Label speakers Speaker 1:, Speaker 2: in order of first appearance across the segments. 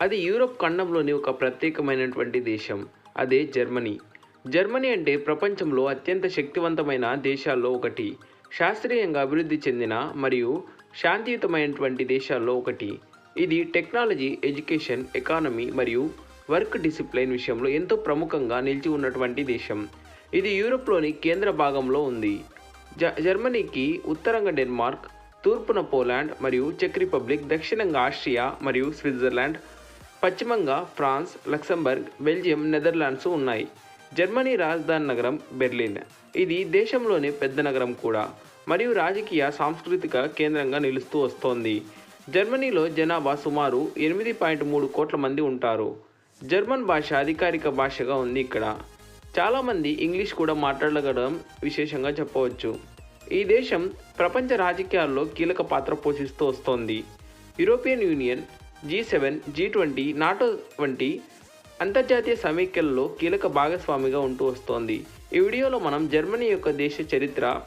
Speaker 1: అది యూరోప్ ఖండంలోని ఒక ప్రత్యేకమైనటువంటి దేశం. అదే జర్మనీ. జర్మనీ అంటే ప్రపంచంలో అత్యంత శక్తివంతమైన దేశాల్లో ఒకటి. శాస్త్రీయంగా అభివృద్ధి చెందిన మరియు శాంతియుతమైనటువంటి దేశాల్లో ఒకటి. ఇది టెక్నాలజీ ఎడ్యుకేషన్ ఎకానమీ మరియు వర్క్ డిసిప్లైన్ విషయంలో ఎంతో ప్రముఖంగా నిలిచి ఉన్నటువంటి దేశం. ఇది యూరోప్లోని కేంద్ర భాగంలో ఉంది. జ జర్మనీకి ఉత్తరంగా డెన్మార్క్ తూర్పున పోలాండ్ మరియు చెక్ రిపబ్లిక్ దక్షిణంగా ఆస్ట్రియా మరియు స్విట్జర్లాండ్ పశ్చిమంగా ఫ్రాన్స్ లక్సంబర్గ్ బెల్జియం నెదర్లాండ్స్ ఉన్నాయి. జర్మనీ రాజధాని నగరం బెర్లిన్. ఇది దేశంలోని పెద్ద నగరం కూడా. మరియు రాజకీయ సాంస్కృతిక కేంద్రంగా నిలుస్తూ వస్తోంది. జర్మనీలో జనాభా సుమారు ఎనిమిది పాయింట్ మూడు కోట్ల మంది ఉంటారు. జర్మన్ భాష అధికారిక భాషగా ఉంది ఇక్కడ. చాలామంది ఇంగ్లీష్ కూడా మాట్లాడగలడం విశేషంగా చెప్పవచ్చు. ఈ దేశం ప్రపంచ రాజకీయాల్లో కీలక పాత్ర పోషిస్తూ వస్తోంది. European Union G seven G twenty NATO వంటి అంతర్జాతీయ సమైక్యల్లో కీలక భాగస్వామిగా ఉంటూ వస్తోంది. ఈ వీడియోలో మనం జర్మనీ యొక్క దేశ చరిత్ర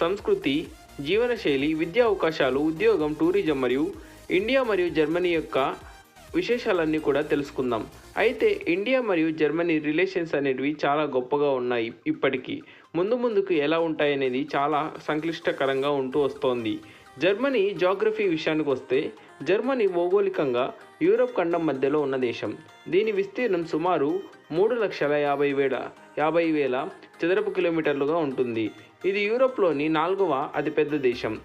Speaker 1: సంస్కృతి జీవనశైలి విద్యా అవకాశాలు ఉద్యోగం టూరిజం మరియు ఇండియా మరియు జర్మనీ యొక్క విశేషాలన్నీ కూడా తెలుసుకుందాం. అయితే ఇండియా మరియు జర్మనీ రిలేషన్స్ అనేటివి చాలా గొప్పగా ఉన్నాయి ఇప్పటికీ. ముందు ముందుకు ఎలా ఉంటాయనేది చాలా సంక్లిష్టకరంగా ఉంటూ వస్తోంది. జర్మనీ జాగ్రఫీ విషయానికి వస్తే జర్మనీ భౌగోళికంగా యూరప్ ఖండం మధ్యలో ఉన్న దేశం. దీని విస్తీర్ణం సుమారు మూడు లక్షల యాభై వేల యాభై వేల చదరపు కిలోమీటర్లుగా ఉంటుంది. ఇది యూరోప్లోని నాలుగవ అతిపెద్ద దేశం.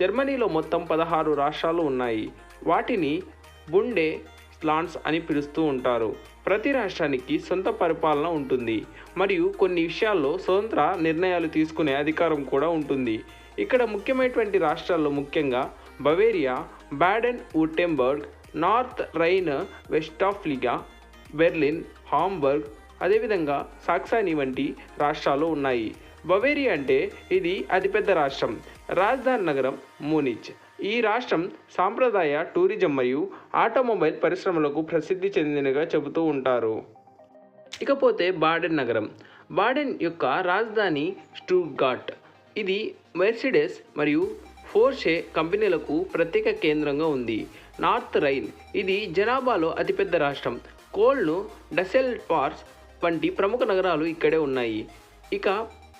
Speaker 1: జర్మనీలో మొత్తం పదహారు రాష్ట్రాలు ఉన్నాయి. వాటిని బుండే స్లాండ్స్ అని పిలుస్తూ ఉంటారు. ప్రతి రాష్ట్రానికి సొంత పరిపాలన ఉంటుంది. మరియు కొన్ని విషయాల్లో స్వతంత్ర నిర్ణయాలు తీసుకునే అధికారం కూడా ఉంటుంది. ఇక్కడ ముఖ్యమైనటువంటి రాష్ట్రాల్లో ముఖ్యంగా Bavaria Baden Wurttemberg North Rhine Westphalia Berlin Hamburg అదేవిధంగా సాక్సాని వంటి రాష్ట్రాలు ఉన్నాయి. బవేరియా అంటే ఇది అతిపెద్ద రాష్ట్రం. రాజధాని నగరం మూనిచ్. ఈ రాష్ట్రం సాంప్రదాయ టూరిజం మరియు ఆటోమొబైల్ పరిశ్రమలకు ప్రసిద్ధి చెందినగా చెబుతూ ఉంటారు. ఇకపోతే బాడెన్ నగరం. బాడెన్ యొక్క రాజధాని స్టూట్గాట్ ఇది మెర్సిడెస్ మరియు ఫోర్షే కంపెనీలకు ప్రత్యేక కేంద్రంగా ఉంది. North Rhine. ఇది జనాభాలో అతిపెద్ద రాష్ట్రం. కోల్ను డసెల్ పార్స్ వంటి ప్రముఖ నగరాలు ఇక్కడే ఉన్నాయి. ఇక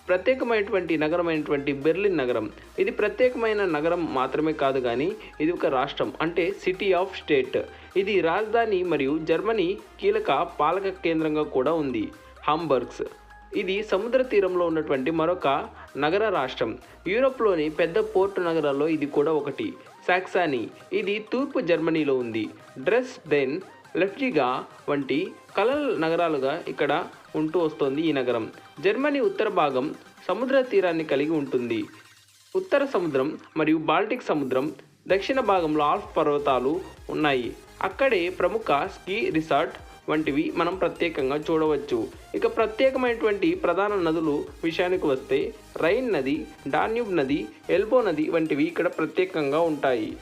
Speaker 1: ప్రత్యేకమైనటువంటి నగరం అయినటువంటి బెర్లిన్ నగరం. ఇది ప్రత్యేకమైన నగరం మాత్రమే కాదు కానీ ఇది ఒక రాష్ట్రం అంటే సిటీ ఆఫ్ స్టేట్. ఇది రాజధాని మరియు జర్మనీ కీలక పాలక కేంద్రంగా కూడా ఉంది. హాంబర్గ్స్. ఇది సముద్ర తీరంలో ఉన్నటువంటి మరొక నగర రాష్ట్రం. యూరోప్లోని పెద్ద పోర్టు నగరాల్లో ఇది కూడా ఒకటి. సాక్సానీ. ఇది తూర్పు జర్మనీలో ఉంది. డ్రెస్ దెన్ లెఫ్టిగా వంటి కలల్ నగరాలుగా ఇక్కడ ఉంటూ వస్తోంది ఈ నగరం. జర్మనీ ఉత్తర భాగం సముద్ర తీరాన్ని కలిగి ఉంటుంది. ఉత్తర సముద్రం మరియు బాల్టిక్ సముద్రం దక్షిణ భాగంలో ఆల్ఫ్ పర్వతాలు ఉన్నాయి. అక్కడే ప్రముఖ స్కీ రిసార్ట్ వంటివి మనం ప్రత్యేకంగా చూడవచ్చు. ఇక ప్రత్యేకమైనటువంటి ప్రధాన నదులు విషయానికి వస్తే రైన్ నది డాన్యూబ్ నది ఎల్బో నది వంటివి ఇక్కడ ప్రత్యేకంగా ఉంటాయి.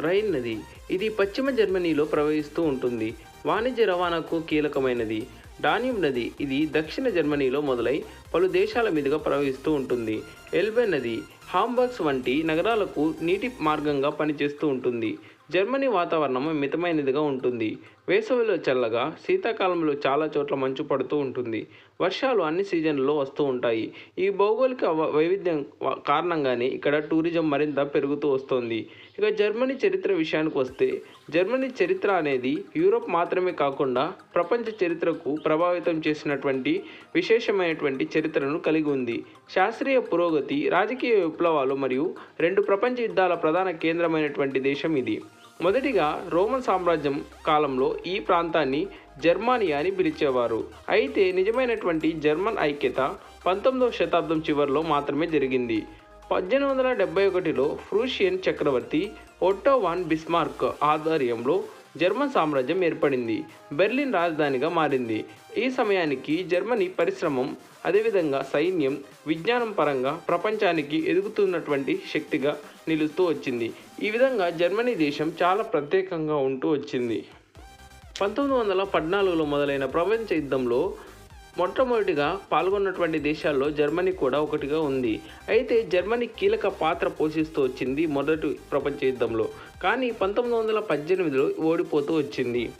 Speaker 1: రైన్ నది ఇది పశ్చిమ జర్మనీలో ప్రవహిస్తూ ఉంటుంది. వాణిజ్య రవాణాకు కీలకమైనది. డాన్యూబ్ నది ఇది దక్షిణ జర్మనీలో మొదలై పలు దేశాల మీదుగా ప్రవహిస్తూ ఉంటుంది. ఎల్బె నది హాంబర్గ్స్ వంటి నగరాలకు నీటి మార్గంగా పనిచేస్తూ ఉంటుంది. జర్మనీ వాతావరణం మితమైనదిగా ఉంటుంది. వేసవిలో చల్లగా శీతాకాలంలో చాలా చోట్ల మంచు పడుతూ ఉంటుంది. వర్షాలు అన్ని సీజన్లలో వస్తూ ఉంటాయి. ఈ భౌగోళిక వైవిధ్యం కారణంగానే ఇక్కడ టూరిజం మరింత పెరుగుతూ వస్తోంది. ఇక జర్మనీ చరిత్ర విషయానికి వస్తే జర్మనీ చరిత్ర అనేది యూరోప్ మాత్రమే కాకుండా ప్రపంచ చరిత్రకు ప్రభావితం చేసినటువంటి విశేషమైనటువంటి చరిత్రను కలిగి ఉంది. శాస్త్రీయ పురోగతి రాజకీయ విప్లవాలు మరియు రెండు ప్రపంచ యుద్ధాల ప్రధాన కేంద్రమైనటువంటి దేశం ఇది. మొదటిగా రోమన్ సామ్రాజ్యం కాలంలో ఈ ప్రాంతాన్ని జర్మానియా అని పిలిచేవారు. అయితే నిజమైనటువంటి జర్మన్ ఐక్యత పంతొమ్మిదవ శతాబ్దం చివరిలో మాత్రమే జరిగింది. పద్దెనిమిది వందల డెబ్బై ఒకటిలో ఫ్రూషియన్ చక్రవర్తి ఒట్టోవాన్ బిస్మార్క్ ఆధ్వర్యంలో జర్మన్ సామ్రాజ్యం ఏర్పడింది. బెర్లిన్ రాజధానిగా మారింది. ఈ సమయానికి జర్మనీ పరిశ్రమం అదేవిధంగా సైన్యం విజ్ఞానం పరంగా ప్రపంచానికి ఎదుగుతున్నటువంటి శక్తిగా నిలుస్తూ వచ్చింది. ఈ విధంగా జర్మనీ దేశం చాలా ప్రత్యేకంగా ఉంటూ వచ్చింది. పంతొమ్మిది వందల పద్నాలుగులో మొదలైన ప్రపంచ యుద్ధంలో మొట్టమొదటిగా పాల్గొన్నటువంటి దేశాల్లో జర్మనీ కూడా ఒకటిగా ఉంది. అయితే జర్మనీ కీలక పాత్ర పోషిస్తూ వచ్చింది మొదటి ప్రపంచ యుద్ధంలో. కానీ పంతొమ్మిది వందల పద్దెనిమిదిలో ఓడిపోతూ వచ్చింది.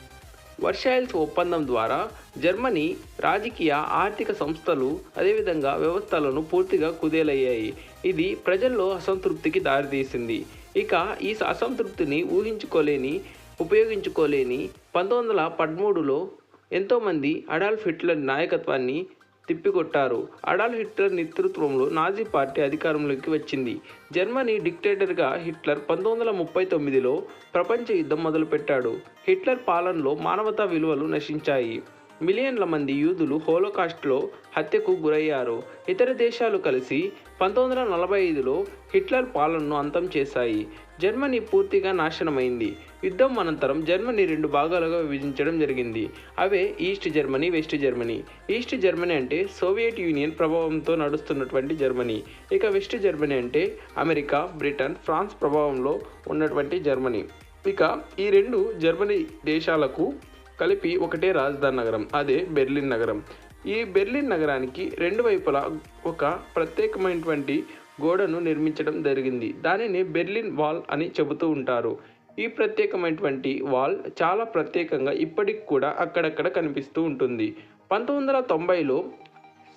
Speaker 1: వర్షాయిల్స్ ఒప్పందం ద్వారా జర్మనీ రాజకీయ ఆర్థిక సంస్థలు అదేవిధంగా వ్యవస్థలను పూర్తిగా కుదేలయ్యాయి. ఇది ప్రజల్లో అసంతృప్తికి దారితీసింది. ఇక ఈ అసంతృప్తిని ఊహించుకోలేని ఉపయోగించుకోలేని పంతొమ్మిది వందల పదమూడులో ఎంతోమంది అడాల్ఫ్ హిట్లర్ నాయకత్వాన్ని తిప్పికొట్టారు. అడాల్ హిట్లర్ నేతృత్వంలో నాజీ పార్టీ అధికారంలోకి వచ్చింది. జర్మనీ డిక్టేటర్గా హిట్లర్ పంతొమ్మిది వందల ముప్పై తొమ్మిదిలో ప్రపంచ యుద్ధం మొదలుపెట్టాడు. హిట్లర్ పాలనలో మానవతా విలువలు నశించాయి. మిలియన్ల మంది యూదులు హోలోకాస్ట్లో హత్యకు గురయ్యారు. ఇతర దేశాలు కలిసి పంతొమ్మిది వందల నలభై ఐదులో హిట్లర్ పాలనను అంతం చేశాయి. జర్మనీ పూర్తిగా నాశనమైంది. యుద్ధం అనంతరం జర్మనీ రెండు భాగాలుగా విభజించడం జరిగింది. అవే east Germany west Germany. East Germany అంటే సోవియట్ యూనియన్ ప్రభావంతో నడుస్తున్నటువంటి జర్మనీ. ఇక వెస్ట్ జర్మనీ అంటే అమెరికా బ్రిటన్ ఫ్రాన్స్ ప్రభావంలో ఉన్నటువంటి జర్మనీ. ఇక ఈ రెండు జర్మనీ దేశాలకు కలిపి ఒకటే రాజధాని నగరం అదే బెర్లిన్ నగరం. ఈ బెర్లిన్ నగరానికి రెండు వైపులా ఒక ప్రత్యేకమైనటువంటి గోడను నిర్మించడం జరిగింది. దానిని బెర్లిన్ వాల్ అని చెబుతూ ఉంటారు. ఈ ప్రత్యేకమైనటువంటి వాల్ చాలా ప్రత్యేకంగా ఇప్పటికి కూడా అక్కడక్కడ కనిపిస్తూ ఉంటుంది. పంతొమ్మిది వందల తొంభైలో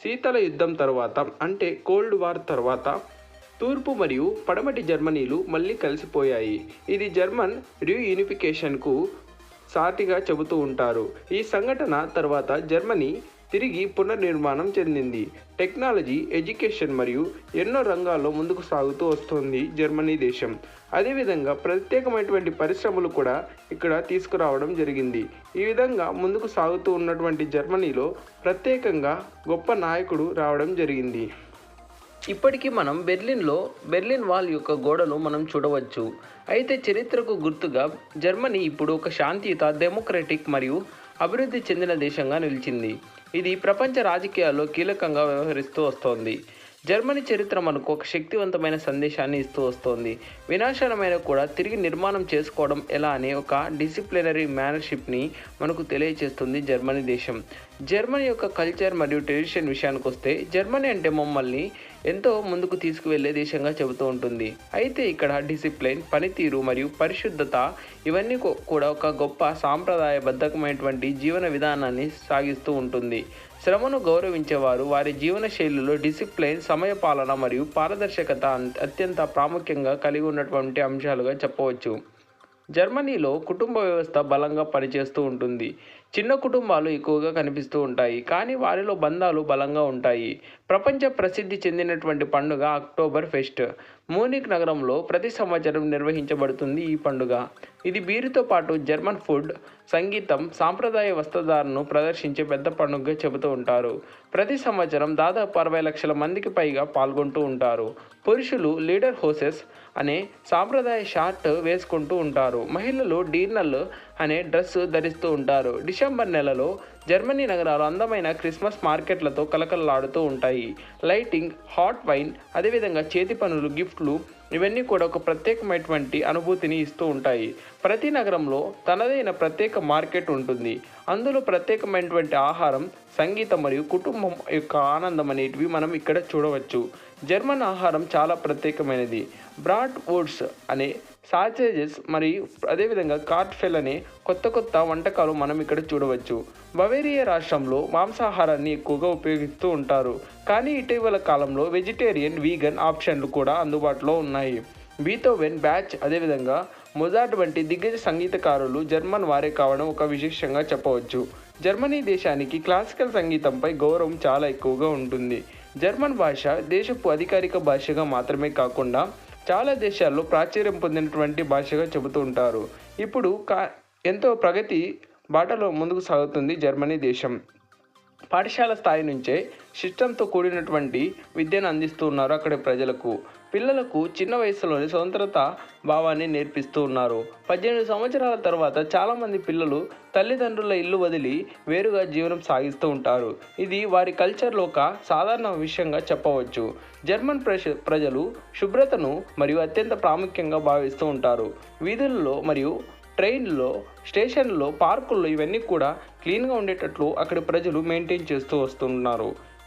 Speaker 1: శీతల యుద్ధం తర్వాత అంటే కోల్డ్ వార్ తర్వాత తూర్పు మరియు పడమటి జర్మనీలు మళ్ళీ కలిసిపోయాయి. ఇది జర్మన్ రీయూనిఫికేషన్కు సాటిగా చెబుతూ ఉంటారు. ఈ సంఘటన తర్వాత జర్మనీ తిరిగి పునర్నిర్మాణం చెందింది. టెక్నాలజీ ఎడ్యుకేషన్ మరియు ఎన్నో రంగాల్లో ముందుకు సాగుతూ వస్తుంది జర్మనీ దేశం. అదేవిధంగా ప్రత్యేకమైనటువంటి పరిశ్రమలు కూడా ఇక్కడ తీసుకురావడం జరిగింది. ఈ విధంగా ముందుకు సాగుతూ ఉన్నటువంటి జర్మనీలో ప్రత్యేకంగా గొప్ప నాయకుడు రావడం జరిగింది. ఇప్పటికీ మనం బెర్లిన్లో బెర్లిన్ వాల్ యొక్క గోడను మనం చూడవచ్చు. అయితే చరిత్రకు గుర్తుగా జర్మనీ ఇప్పుడు ఒక శాంతియుత డెమోక్రటిక్ మరియు అభివృద్ధి చెందిన దేశంగా నిలిచింది. ఇది ప్రపంచ రాజకీయాల్లో కీలకంగా వ్యవహరిస్తూ వస్తోంది. జర్మనీ చరిత్ర మనకు ఒక శక్తివంతమైన సందేశాన్ని ఇస్తూ వస్తోంది. వినాశనమైన కూడా తిరిగి నిర్మాణం చేసుకోవడం ఎలా అనే ఒక డిసిప్లినరీ మేనర్షిప్ని మనకు తెలియజేస్తుంది జర్మనీ దేశం. జర్మనీ యొక్క కల్చర్ మరియు ట్రెడిషన్ విషయానికి వస్తే జర్మనీ అంటే మమ్మల్ని ఎంతో ముందుకు తీసుకువెళ్ళే దేశంగా చెబుతూ ఉంటుంది. అయితే ఇక్కడ డిసిప్లిన్ పనితీరు మరియు పరిశుద్ధత ఇవన్నీ కూడా ఒక గొప్ప సాంప్రదాయబద్ధకమైనటువంటి జీవన విధానాన్ని సాగిస్తూ ఉంటుంది. శ్రమను గౌరవించేవారు వారి జీవన శైలిలో డిసిప్లిన్ సమయపాలన మరియు పారదర్శకత అత్యంత ప్రాముఖ్యంగా కలిగి ఉన్నటువంటి అంశాలుగా చెప్పవచ్చు. జర్మనీలో కుటుంబ వ్యవస్థ బలంగా పనిచేస్తూ ఉంటుంది. చిన్న కుటుంబాలు ఎక్కువగా కనిపిస్తూ ఉంటాయి. కానీ వారిలో బంధాలు బలంగా ఉంటాయి. ప్రపంచ ప్రసిద్ధి చెందినటువంటి పండుగ అక్టోబర్ ఫెస్ట్. మోనిక్ నగరంలో ప్రతి సంవత్సరం నిర్వహించబడుతుంది ఈ పండుగ. ఇది బీరుతో పాటు జర్మన్ ఫుడ్ సంగీతం సాంప్రదాయ వస్త్రధారణను ప్రదర్శించే పెద్ద పండుగగా చెబుతూ ఉంటారు. ప్రతి సంవత్సరం దాదాపు అరవై లక్షల మందికి పైగా పాల్గొంటూ ఉంటారు. పురుషులు లీడర్ హోసెస్ అనే సాంప్రదాయ షార్ట్ వేసుకుంటూ ఉంటారు. మహిళలు డీర్నల్ అనే డ్రెస్ ధరిస్తూ ఉంటారు. డిసెంబర్ నెలలో జర్మనీ నగరాలు అందమైన క్రిస్మస్ మార్కెట్లతో కలకలలాడుతూ ఉంటాయి. లైటింగ్ హాట్ వైన్ అదేవిధంగా చేతి పనులు గిఫ్ట్లు ఇవన్నీ కూడా ఒక ప్రత్యేకమైనటువంటి అనుభూతిని ఇస్తూ ఉంటాయి. ప్రతి నగరంలో తనదైన ప్రత్యేక మార్కెట్ ఉంటుంది. అందులో ప్రత్యేకమైనటువంటి ఆహారం సంగీతం మరియు కుటుంబం యొక్క ఆనందం అనేటివి మనం ఇక్కడ చూడవచ్చు. జర్మన్ ఆహారం చాలా ప్రత్యేకమైనది. బ్రాడ్ వుడ్స్ అనే సాసేజెస్ మరియు అదేవిధంగా కార్ట్ఫెల్ అనే కొత్త కొత్త వంటకాలు మనం ఇక్కడ చూడవచ్చు. బవేరియా రాష్ట్రంలో మాంసాహారాన్ని ఎక్కువగా ఉపయోగిస్తూ ఉంటారు. కానీ ఇటీవల కాలంలో వెజిటేరియన్ వీగన్ ఆప్షన్లు కూడా అందుబాటులో ఉన్నాయి. బీతోవెన్ బ్యాచ్ అదేవిధంగా మొజార్ట్ వంటి దిగ్గజ సంగీతకారులు జర్మన్ వారే కావడం ఒక విశేషంగా చెప్పవచ్చు. జర్మనీ దేశానికి క్లాసికల్ సంగీతంపై గౌరవం చాలా ఎక్కువగా ఉంటుంది. జర్మన్ భాష దేశపు అధికారిక భాషగా మాత్రమే కాకుండా చాలా దేశాల్లో ప్రాచుర్యం పొందినటువంటి భాషగా చెబుతూ ఉంటారు. ఇప్పుడు కా ఎంతో ప్రగతి బాటలో ముందుకు సాగుతుంది జర్మనీ దేశం. పాఠశాల స్థాయి నుంచే సిస్టంతో కూడినటువంటి విద్యను అందిస్తూ ఉన్నారు అక్కడి ప్రజలకు. పిల్లలకు చిన్న వయసులోనే స్వతంత్రత భావాన్ని నేర్పిస్తూ ఉన్నారు. పద్దెనిమిది సంవత్సరాల తర్వాత చాలామంది పిల్లలు తల్లిదండ్రుల ఇల్లు వదిలి వేరుగా జీవనం సాగిస్తూ ఉంటారు. ఇది వారి కల్చర్లో ఒక సాధారణ విషయంగా చెప్పవచ్చు. జర్మన్ ప్రజ ప్రజలు శుభ్రతను మరియు అత్యంత ప్రాముఖ్యంగా భావిస్తూ ఉంటారు. వీధుల్లో మరియు ట్రైన్లో స్టేషన్లో పార్కుల్లో ఇవన్నీ కూడా క్లీన్గా ఉండేటట్లు అక్కడి ప్రజలు మెయింటైన్ చేస్తూ వస్తున్నారు